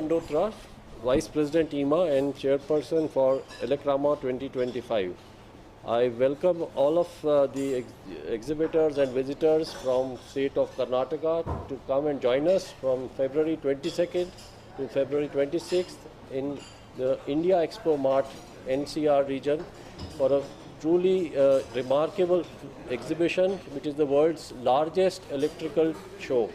Gandotra, Vice President EMA and Chairperson for Electrama 2025. I welcome all of uh, the ex- exhibitors and visitors from state of Karnataka to come and join us from February 22nd to February 26th in the India Expo Mart NCR region for a truly uh, remarkable exhibition which is the world's largest electrical show.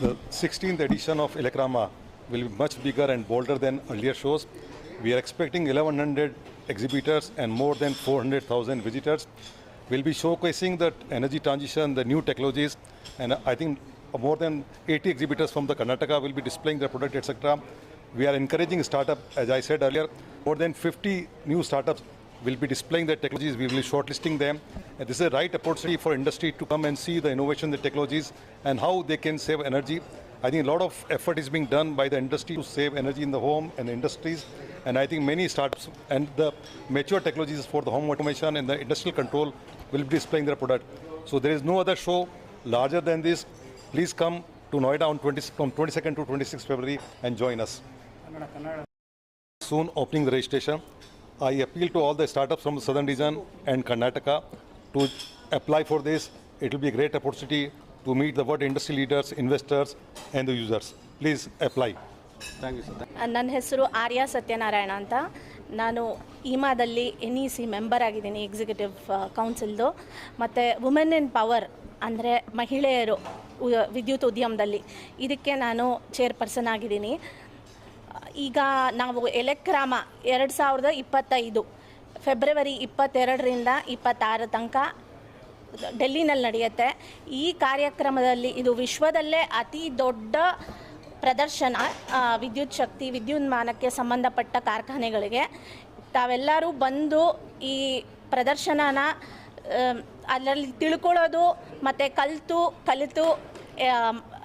The 16th edition of Elecrama will be much bigger and bolder than earlier shows. We are expecting 1100 exhibitors and more than 400,000 visitors. We'll be showcasing the energy transition, the new technologies, and I think more than 80 exhibitors from the Karnataka will be displaying their product, etc. We are encouraging startup, as I said earlier, more than 50 new startups will be displaying their technologies. We will be shortlisting them. And this is a right opportunity for industry to come and see the innovation, the technologies, and how they can save energy. I think a lot of effort is being done by the industry to save energy in the home and industries. And I think many startups and the mature technologies for the home automation and the industrial control will be displaying their product. So there is no other show larger than this. Please come to Noida on 20, from 22nd to 26th February and join us. Soon opening the registration. I appeal to all the startups from the southern region and Karnataka to apply for this. It will be a great opportunity to meet the world industry leaders, investors, and the users. Please apply. ನನ್ನ ಹೆಸರು ಆರ್ಯ ಸತ್ಯನಾರಾಯಣ ಅಂತ ನಾನು ಇಮಾದಲ್ಲಿ N E C member ಆಗಿದ್ದೀನಿ executive ಕೌನ್ಸಿಲ್ದು ಮತ್ತು women in power ಅಂದರೆ ಮಹಿಳೆಯರು ವಿದ್ಯುತ್ ಉದ್ಯಮದಲ್ಲಿ ಇದಕ್ಕೆ ನಾನು ಚೇರ್ಪರ್ಸನ್ ಆಗಿದ್ದೀನಿ ಈಗ ನಾವು ಎಲೆಕ್ರಾಮ ಎರಡು ಸಾವಿರದ ಇಪ್ಪತ್ತೈದು, ಫೆಬ್ರವರಿ ಇಪ್ಪತ್ತೆರಡರಿಂದ ಇಪ್ಪತ್ತಾರ ತನಕ ಡೆಲ್ಲಿನಲ್ಲಿ ನಡೆಯುತ್ತೆ. ಈ ಕಾರ್ಯಕ್ರಮದಲ್ಲಿ ಇದು ವಿಶ್ವದಲ್ಲೇ ಅತಿ ದೊಡ್ಡ ಪ್ರದರ್ಶನ ವಿದ್ಯುತ್ ಶಕ್ತಿ ವಿದ್ಯುನ್ಮಾನಕ್ಕೆ ಸಂಬಂಧಪಟ್ಟ ಕಾರ್ಖಾನೆಗಳಿಗೆ. ತಾವೆಲ್ಲರೂ ಬಂದು ಈ ಪ್ರದರ್ಶನನ ಅದರಲ್ಲಿ ತಿಳ್ಕೊಳ್ಳೋದು ಮತ್ತು ಕಲಿತು ಕಲಿತು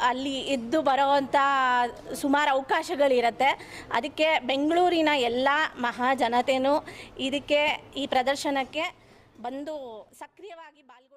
ಅಲ್ಲಿ ಇದ್ದು ಬರೋವಂಥ ಸುಮಾರು ಅವಕಾಶಗಳಿರುತ್ತೆ. ಅದಕ್ಕೆ ಬೆಂಗಳೂರಿನ ಎಲ್ಲ ಮಹಾಜನತೆಯೂ ಇದಕ್ಕೆ ಈ ಪ್ರದರ್ಶನಕ್ಕೆ ಬಂದು ಸಕ್ರಿಯವಾಗಿ ಪಾಲ್ಗೊಳ್ಳಿ